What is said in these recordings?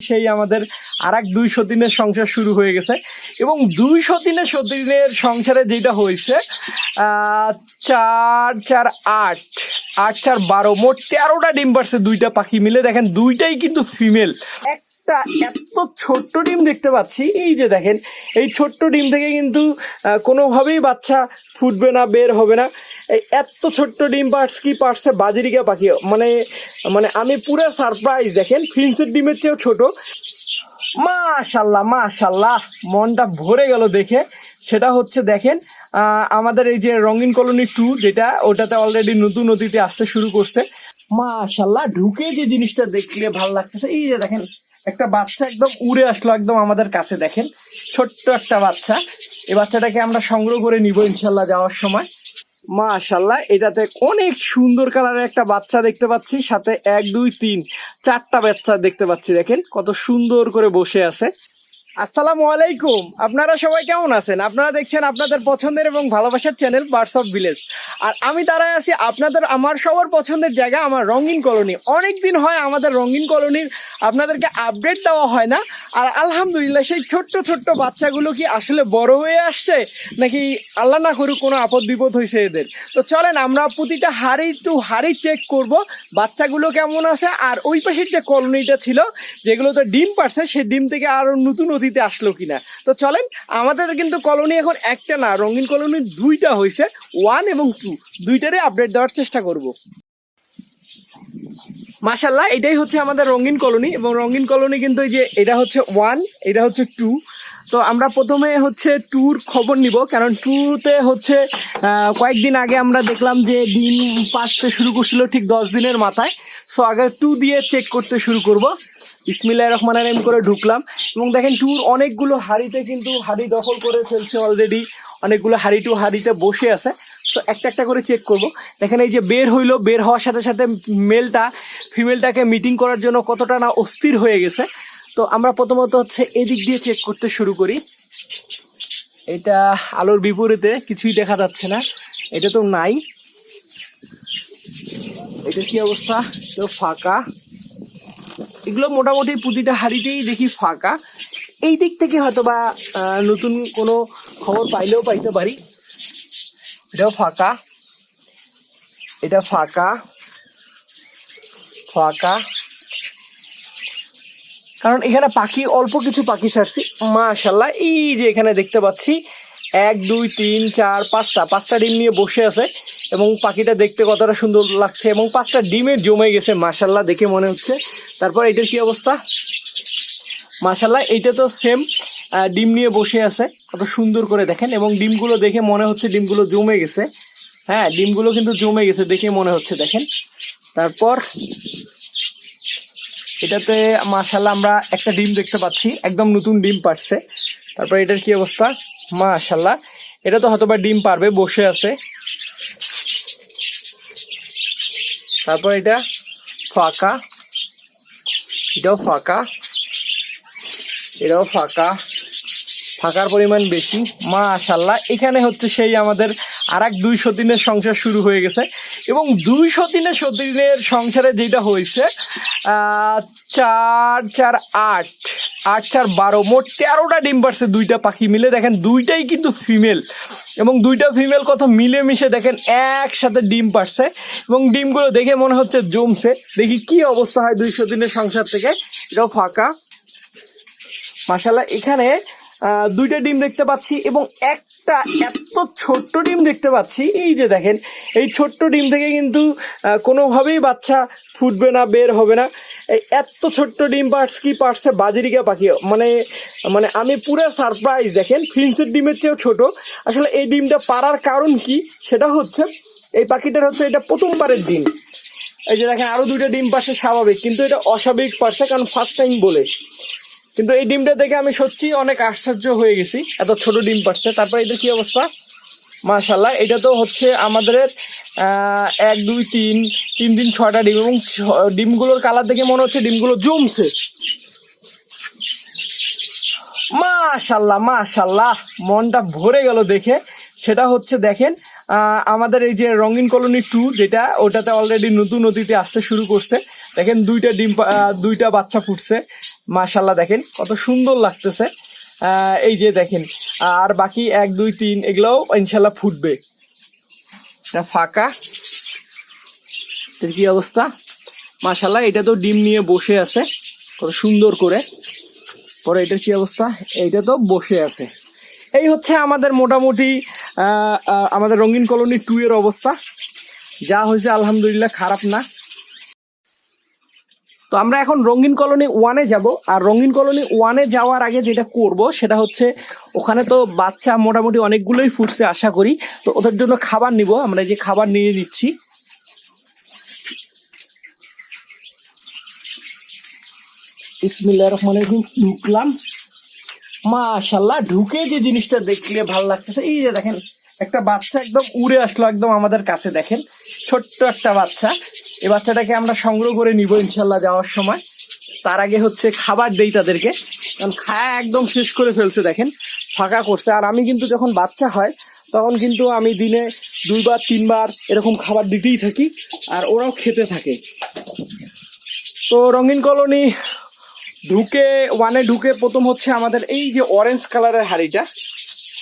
সেই আমাদের আর এক দুইশো দিনের সংসার শুরু হয়ে গেছে। এবং দুইশো দিনের দিনের সংসারে যেটা হয়েছে চার চার, আট আট, চার, বারো, মোট তেরোটা ডিম পারছে দুইটা পাখি মিলে। দেখেন, দুইটাই কিন্তু ফিমেল। একটা এত ছোট্ট ডিম দেখতে পাচ্ছি। এই যে দেখেন, এই ছোট্ট ডিম থেকে কিন্তু কোনোভাবেই বাচ্চা ফুটবে না, বের হবে না। এত ছোট্ট ডিম পার্স, কি পারছে বাজিরিকা পাখি? মানে মানে আমি পুরো সারপ্রাইজ দেখেন? ফিন্সের ডিমের চেয়েও ছোট। মাশাল্লাহ মাশাল্লাহ, মনটা ভরে গেল দেখে। সেটা হচ্ছে, দেখেন আমাদের এই যে রঙিন কলোনি টু যেটা ওটাতে অলরেডি নতুন নদীতে আসতে শুরু করছে। মাশাল্লাহ, ঢুকে যে জিনিসটা দেখলে ভালো লাগতেছে। এই যে দেখেন, একটা বাচ্চা একদম উড়ে আসলো একদম আমাদের কাছে, দেখেন। ছোট্ট একটা বাচ্চা। এই বাচ্চাটাকে আমরা সংগ্রহ করে নিব ইনশাল্লাহ যাওয়ার সময়। মাশাল্লাহ এটাতে অনেক সুন্দর কালারের একটা বাচ্চা দেখতে পাচ্ছি, সাথে এক, দুই, তিন, চারটা বাচ্চা দেখতে পাচ্ছি, দেখেন কত সুন্দর করে বসে আছে। আসসালামু আলাইকুম। আপনারা সবাই কেমন আছেন? আপনারা দেখছেন আপনাদের পছন্দের এবং ভালোবাসার চ্যানেল বার্ডস অফ ভিলেজ আর আমি দাঁড়ায় আছি আপনাদের, আমার সবার পছন্দের জায়গা, আমার রঙিন কলোনি। অনেক দিন হয় আমাদের রঙিন কলোনির আপনাদেরকে আপডেট দেওয়া হয় না। আর আলহামদুলিল্লাহ, সেই ছোট্ট ছোট্ট বাচ্চাগুলো কি আসলে বড় হয়ে আসছে? নাকি আল্লাহ না করুক কোনো আপদ, বিপদ হয়েছে এদের? তো চলেন, আমরা প্রতিটা হাড়ি টু হাড়ি চেক করব, বাচ্চাগুলো কেমন আছে? আর ওই পাশের যে কলোনিটা ছিল, যেগুলোতে ডিম পারছে সেই ডিম থেকে আরও নতুন অতিথি আসলো কিনা। তো চলেন, আমাদের কিন্তু কলোনি এখন একটা না, রঙিন কলোনি দুইটা হয়েছে ওয়ান এবং টু দুইটারই আপডেট দেওয়ার চেষ্টা করব। মাশাল্লাহ এটাই হচ্ছে আমাদের রঙিন কলোনি এবং রঙিন কলোনি কিন্তু এই যে এটা হচ্ছে ওয়ান এটা হচ্ছে টু তো আমরা প্রথমে হচ্ছে ট্যুর খবর নিব, কারণ ট্যুরতে হচ্ছে কয়েকদিন আগে আমরা দেখলাম যে দিন পাঁচতে শুরু করছিল ঠিক দশ দিনের মাথায়। সো আগে টু দিয়ে চেক করতে শুরু করব। ইসমিল্লাহ রহমান এম করে ঢুকলাম। এবং দেখেন ট্যুর অনেকগুলো হাড়িতে কিন্তু হাড়ি দখল করে ফেলছে অলরেডি অনেকগুলো হাড়ি টু হাড়িতে বসে আছে। তো একটা একটা করে চেক করব। দেখেন এই যে বের হইল, বের হওয়ার সাথে সাথে মেলটা ফিমেলটাকে মিটিং করার জন্য কতটা না অস্থির হয়ে গেছে। তো আমরা প্রথমত হচ্ছে এদিক দিয়ে চেক করতে শুরু করি। এটা আলোর বিপরীতে কিছুই দেখা যাচ্ছে না। এটা তো নাই। এটা কি অবস্থা? তো ফাঁকা। এগুলো মোটামুটি প্রতিটা হাড়িতেই দেখি ফাঁকা। এই দিক থেকে হয়তো বা নতুন কোনো খবর পাইলেও পাইতে পারি। এটাও ফাঁকা। এটা ফাঁকা। ফাঁকা। কারণ এখানে পাখি, অল্প কিছু পাখি ছাড়ছি। মাশাল্লাহ এই যে এখানে দেখতে পাচ্ছি এক, দুই, তিন, চার, পাঁচটা। পাঁচটা ডিম নিয়ে বসে আছে এবং পাখিটা দেখতে কতটা সুন্দর লাগছে এবং পাঁচটা ডিমের জমে গেছে মাশাল্লাহ দেখে মনে হচ্ছে। তারপর এটার কি অবস্থা? মাশাল্লাহ এইটা তো সেম ডিম নিয়ে বসে আছে। কত সুন্দর করে দেখেন এবং ডিমগুলো দেখে মনে হচ্ছে ডিমগুলো জমে গেছে। হ্যাঁ ডিমগুলো কিন্তু জমে গেছে দেখে মনে হচ্ছে, দেখেন। তারপর এটাতে মাশাল্লাহ আমরা একটা ডিম দেখতে পাচ্ছি, একদম নতুন ডিম পাচ্ছে তারপর এটার কি অবস্থা? মাশাল্লাহ এটা তো হয়তোবা ডিম পারবে, বসে আছে। তারপর এটা ফাঁকা। এটাও ফাঁকা। এটাও ফাঁকা। ফাঁকার পরিমাণ বেশি। মাশাল্লাহ এখানে হচ্ছে সেই আমাদের আর এক দুইশো দিনের সংসার শুরু হয়ে গেছে। এবং দুইশো দিনের দিনের সংসারে যেটা হয়েছে চার চার, আট। আট চার বারো, মোট তেরোটা ডিম পারছে দুইটা পাখি মিলে। দেখেন, দুইটাই কিন্তু ফিমেল এবং দুইটা ফিমেল কত মিলেমিশে দেখেন, একসাথে ডিম পারছে। এবং ডিমগুলো দেখে মনে হচ্ছে জমছে। দেখি কি অবস্থা হয় দুইশো দিনের সংসার থেকে। এটাও ফাঁকা। মাসাল্লাহ এখানে দুইটা ডিম দেখতে পাচ্ছি এবং একটা এত ছোট্ট ডিম দেখতে পাচ্ছি। এই যে দেখেন, এই ছোট্ট ডিম থেকে কিন্তু কোনোভাবেই বাচ্চা ফুটবে না, বের হবে না। এই এত ছোট্ট ডিম কি পারছে বাজিরিকা পাখি? মানে মানে আমি পুরো সারপ্রাইজ দেখেন, ফিন্সের ডিমের চেয়েও ছোট। আসলে এই ডিমটা পারার কারণ কি? সেটা হচ্ছে, এই পাখিটার হচ্ছে এটা প্রথমবারের ডিম। এই যে দেখেন আরও দুইটা ডিম পারছে স্বাভাবিক, কিন্তু এটা অস্বাভাবিক পারছে কারণ ফার্স্ট টাইম বলে। কিন্তু এই ডিমটা দেখে আমি সত্যি অনেক আশ্চর্য হয়ে গেছি। এত ছোট ডিম পাচ্ছে তারপর এদের কি অবস্থা? মাশাল্লাহ এটা তো হচ্ছে আমাদের এক, দুই, তিন তিন দিন ছয়টা ডিম এবং ডিমগুলোর কালার দেখে মনে হচ্ছে ডিমগুলো জমছে। মাশাল্লাহ মাশাল্লাহ মনটা ভরে গেল দেখে। সেটা হচ্ছে দেখেন আমাদের এই যে রঙিন কলোনি টু যেটা ওটাতে অলরেডি নতুন অতিথি আসতে শুরু করছে। দেখেন দুইটা ডিম দুইটা বাচ্চা ফুটছে। মাশাল্লাহ দেখেন, কত সুন্দর লাগতেছে। এই যে দেখেন, আর বাকি এক, দুই, তিন, এগুলোও ইনশাল্লাহ ফুটবে। এটা ফাঁকা। এর কি অবস্থা? মাশাল্লাহ এটা তো ডিম নিয়ে বসে আছে, কত সুন্দর করে। পরে এটার কি অবস্থা? এইটা তো বসে আছে। এই হচ্ছে আমাদের মোটামুটি আমাদের রঙিন কলোনি টু এর অবস্থা। যা হয়েছে, আলহামদুলিল্লাহ, খারাপ না। তো আমরা এখন রঙিন কলোনি ওয়ানে যাব। আর রঙিন কলোনি ওয়ানে যাওয়ার আগে যেটা করব, সেটা হচ্ছে ওখানে তো বাচ্চা মোটামুটি অনেকগুলোই ফুটছে আশা করি। তো ওদের জন্য খাবার নিব, আমরা যে খাবার নিয়ে নিচ্ছি। ইসমিল্লা রহমান রহিম, ঢুকলাম। মাশাল্লাহ ঢুকে যে জিনিসটা দেখলে ভালো লাগতেছে। এই যে দেখেন একটা বাচ্চা একদম উড়ে আসলো একদম আমাদের কাছে, দেখেন। ছোট্ট একটা বাচ্চা। এই বাচ্চাটাকে আমরা সংগ্রহ করে নিব ইনশাল্লাহ যাওয়ার সময়। তার আগে হচ্ছে খাবার দেই তাদেরকে। কারণ খায়া একদম শেষ করে ফেলছে, দেখেন। ফাঁকা করছে। আর আমি কিন্তু যখন বাচ্চা হয়, তখন কিন্তু আমি দিনে দুইবার, তিনবার এরকম খাবার দিতেই থাকি। আর ওরাও খেতে থাকে। তো রঙিন কলোনি ঢুকে ওয়ানে ঢুকে প্রথম হচ্ছে আমাদের এই যে অরেঞ্জ কালারের হাড়িটা।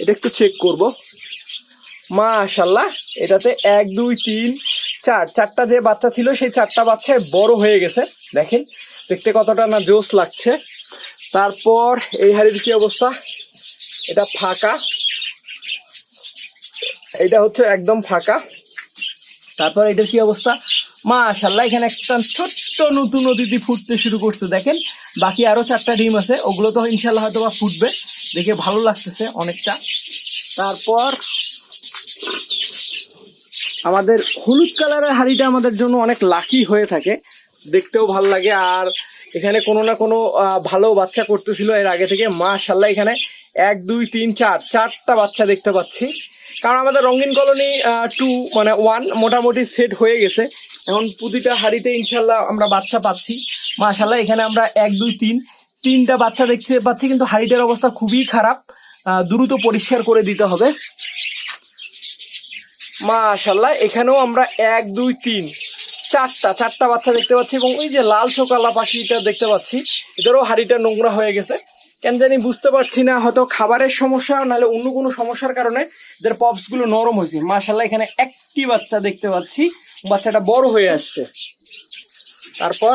এটা একটু চেক করব। মাশাল্লাহ এটাতে এক, দুই, তিন, চার। চারটা যে বাচ্চা ছিল, সেই চারটা বাচ্চায় বড় হয়ে গেছে। দেখেন, দেখতে কতটা না জোস লাগছে। তারপর এই হাড়ির কি অবস্থা? এটা ফাঁকা। এটা হচ্ছে একদম ফাঁকা। তারপর এটার কি অবস্থা? মাশাল্লাহ এখানে একটা ছোট্ট নতুন অতিথি ফুটতে শুরু করছে। দেখেন, বাকি আরও চারটা ডিম আছে। ওগুলো তো ইনশাল্লাহ হয়তো বা ফুটবে। দেখে ভালো লাগতেছে অনেকটা। তারপর আমাদের হলুদ কালারের হাড়িটা আমাদের জন্য অনেক লাকি হয়ে থাকে। দেখতেও ভালো লাগে আর এখানে কোনো না কোনো ভালো বাচ্চা করতেছিল এর আগে থেকে। মাশাল্লাহ এখানে এক, দুই, তিন, চার, চারটা বাচ্চা দেখতে পাচ্ছি। কারণ আমাদের রঙিন কলোনি টু মানে ওয়ান মোটামুটি সেট হয়ে গেছে। এখন প্রতিটা হাড়িতে ইনশাল্লাহ আমরা বাচ্চা পাচ্ছি। মাশাল্লাহ এখানে আমরা এক, দুই, তিন, তিনটা বাচ্চা দেখতে পাচ্ছি। কিন্তু হাড়িটার অবস্থা খুবই খারাপ। দ্রুত পরিষ্কার করে দিতে হবে। মাশাল্লাহ এখানেও আমরা এক, দুই, তিন, চারটা চারটা বাচ্চা দেখতে পাচ্ছি এবং ওই যে লাল চোকালা পাখিটা দেখতে পাচ্ছি, এদেরও হাড়িটা নোংরা হয়ে গেছে। কেন জানি বুঝতে পারছি না, হয়তো খাবারের সমস্যা, নাহলে অন্য কোনো সমস্যার কারণে এদের পপসগুলো নরম হয়েছে। মাশাল্লাহ এখানে একটি বাচ্চা দেখতে পাচ্ছি, বাচ্চাটা বড় হয়ে আসছে। তারপর,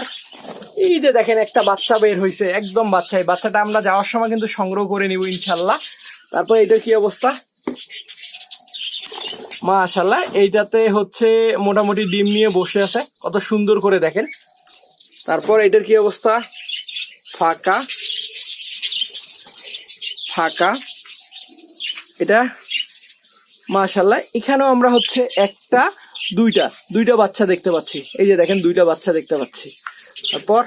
এই যে দেখেন, একটা বাচ্চা বের হয়েছে, একদম বাচ্চা। এই বাচ্চাটা আমরা যাওয়ার সময় কিন্তু সংগ্রহ করে নিব ইনশাল্লাহ তারপর এটা কি অবস্থা? মাশাল্লাহ এইটাতে হচ্ছে মোটামুটি ডিম নিয়ে বসে আছে। কত সুন্দর করে দেখেন। তারপর এটার কি অবস্থা? ফাঁকা। ফাঁকা। এটা মাশাল্লাহ এখানেও আমরা হচ্ছে একটা, দুইটা দুইটা বাচ্চা দেখতে পাচ্ছি। এই যে দেখেন, দুইটা বাচ্চা দেখতে পাচ্ছি। তারপর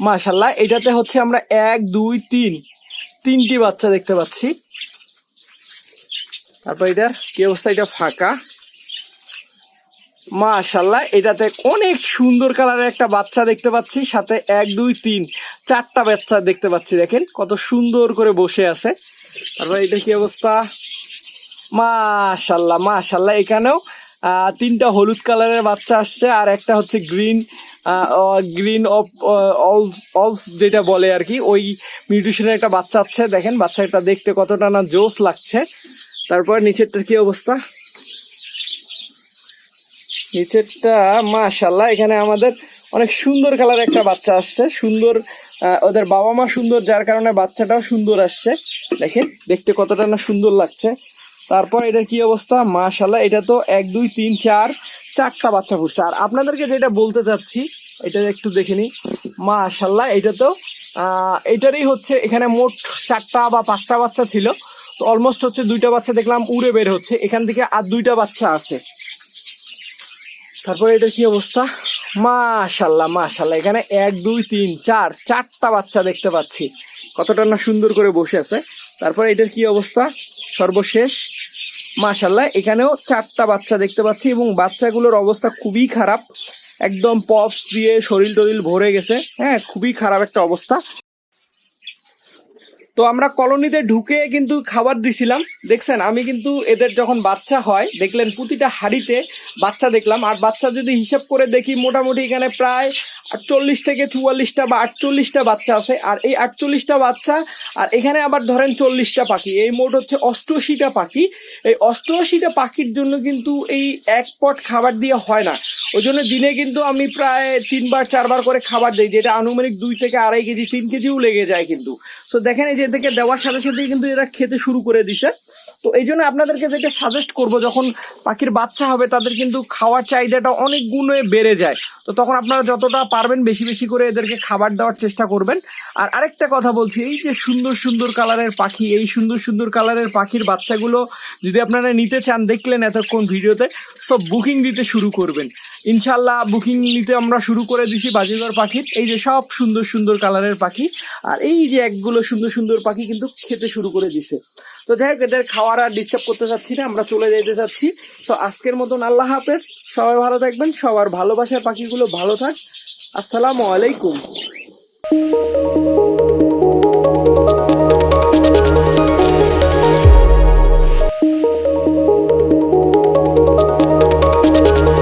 মাশাল্লাহ এটাতে হচ্ছে আমরা এক, দুই, তিন, তিনটি বাচ্চা দেখতে পাচ্ছি। তারপর এটার কি অবস্থা? এটা ফাঁকা। মাশাল্লাহ এটাতে অনেক সুন্দর কালারের একটা বাচ্চা দেখতে পাচ্ছি, সাথে এক, দুই, তিন, চারটা বাচ্চা দেখতে পাচ্ছি, দেখেন কত সুন্দর করে বসে আছে। তারপর এটার কি অবস্থা? মাশাল্লাহ মাশাল্লাহ এখানেও তিনটা হলুদ কালারের বাচ্চা আসছে, আর একটা হচ্ছে গ্রিন গ্রিন অফ অলফ যেটা বলে আর কি, ওই মিউটিশনের একটা বাচ্চা আছে, দেখেন বাচ্চাটা দেখতে কতটা না জোস লাগছে। তারপর নিচেরটার কি অবস্থা? নিচেরটা মাশাল্লাহ এখানে আমাদের অনেক সুন্দর কালার একটা বাচ্চা আসছে। সুন্দর ওদের বাবা মা সুন্দর, যার কারণে বাচ্চাটাও সুন্দর আসছে। দেখেন, দেখতে কতটা না সুন্দর লাগছে। তারপর এটার কি অবস্থা? মাশাল্লাহ এটা তো এক, দুই, তিন, চার, চারটা বাচ্চা ফুটছে আর আপনাদেরকে যেটা বলতে চাচ্ছি, এটা একটু দেখে নিই। মাশাল্লাহ এটা তো এটারই হচ্ছে এখানে মোট চারটা বা পাঁচটা বাচ্চা ছিল। তো অলমোস্ট হচ্ছে দুইটা বাচ্চা দেখলাম উড়ে বের হচ্ছে। এখান থেকে আর দুইটা বাচ্চা আছে। তারপরে এটা কি অবস্থা? মাশাল্লাহ মাশাল্লাহ। এখানে এক, দুই, তিন, চার, চারটা বাচ্চা দেখতে পাচ্ছি। কতটা না সুন্দর করে বসে আছে। তারপরে এটার কি অবস্থা? সর্বশেষ। মাশাল্লাহ, এখানেও চারটা বাচ্চা দেখতে পাচ্ছি এবং বাচ্চাগুলোর অবস্থা খুবই খারাপ। একদম পপস দিয়ে শরীর টরিল ভরে গেছে। হ্যাঁ খুবই খারাপ একটা অবস্থা। তো আমরা কলোনিতে ঢুকে কিন্তু খাবার দিছিলাম। দেখছেন, আমি কিন্তু এদের যখন বাচ্চা হয়, দেখলেন প্রতিটা হাড়িতে বাচ্চা দেখলাম। আর বাচ্চা যদি হিসাব করে দেখি, মোটামুটি এখানে প্রায় আটচল্লিশ থেকে চুয়াল্লিশটা বা আটচল্লিশটা বাচ্চা আছে। আর এই আটচল্লিশটা বাচ্চা, আর এখানে আবার ধরেন চল্লিশটা পাখি। এই মোট হচ্ছে অষ্টআশিটা পাখি। এই অষ্টআশিটা পাখির জন্য কিন্তু এই এক পট খাবার দিয়ে হয় না। ওই জন্য দিনে কিন্তু আমি প্রায় তিনবার, চারবার করে খাবার দিই, যেটা আনুমানিক দুই থেকে আড়াই কেজি, তিন কেজিও লেগে যায় কিন্তু। সো দেখেন এই যে এদেরকে দেওয়ার সাথে সাথেই কিন্তু এরা খেতে শুরু করে দিছে। তো এই জন্য আপনাদেরকে যেটা সাজেস্ট করব, যখন পাখির বাচ্চা হবে, তাদের কিন্তু খাওয়ার চাহিদাটা অনেক গুণে বেড়ে যায়। তো তখন আপনারা যতটা পারবেন বেশি বেশি করে এদেরকে খাবার দেওয়ার চেষ্টা করবেন। আর আরেকটা কথা বলছি, এই যে সুন্দর সুন্দর কালারের পাখি, এই সুন্দর সুন্দর কালারের পাখির বাচ্চাগুলো যদি আপনারা নিতে চান, দেখলেন এতক্ষণ ভিডিওতে সব বুকিং দিতে শুরু করবেন। ইনশাল্লাহ বুকিং নিতে আমরা শুরু করে দিছি বাজিগর পাখির। এই যে সব সুন্দর সুন্দর কালারের পাখি, আর এই যে একগুলো সুন্দর সুন্দর পাখি কিন্তু খেতে শুরু করে দিছে। তো যাই হোক, এদের খাওয়ার আর ডিস্টার্ব করতে চাচ্ছি না, আমরা চলে যেতে চাচ্ছি। তো আজকের মতন আল্লাহ হাফেজ, সবাই ভালো থাকবেন, সবার ভালোবাসার পাখিগুলো ভালো থাক। আসসালামু আলাইকুম।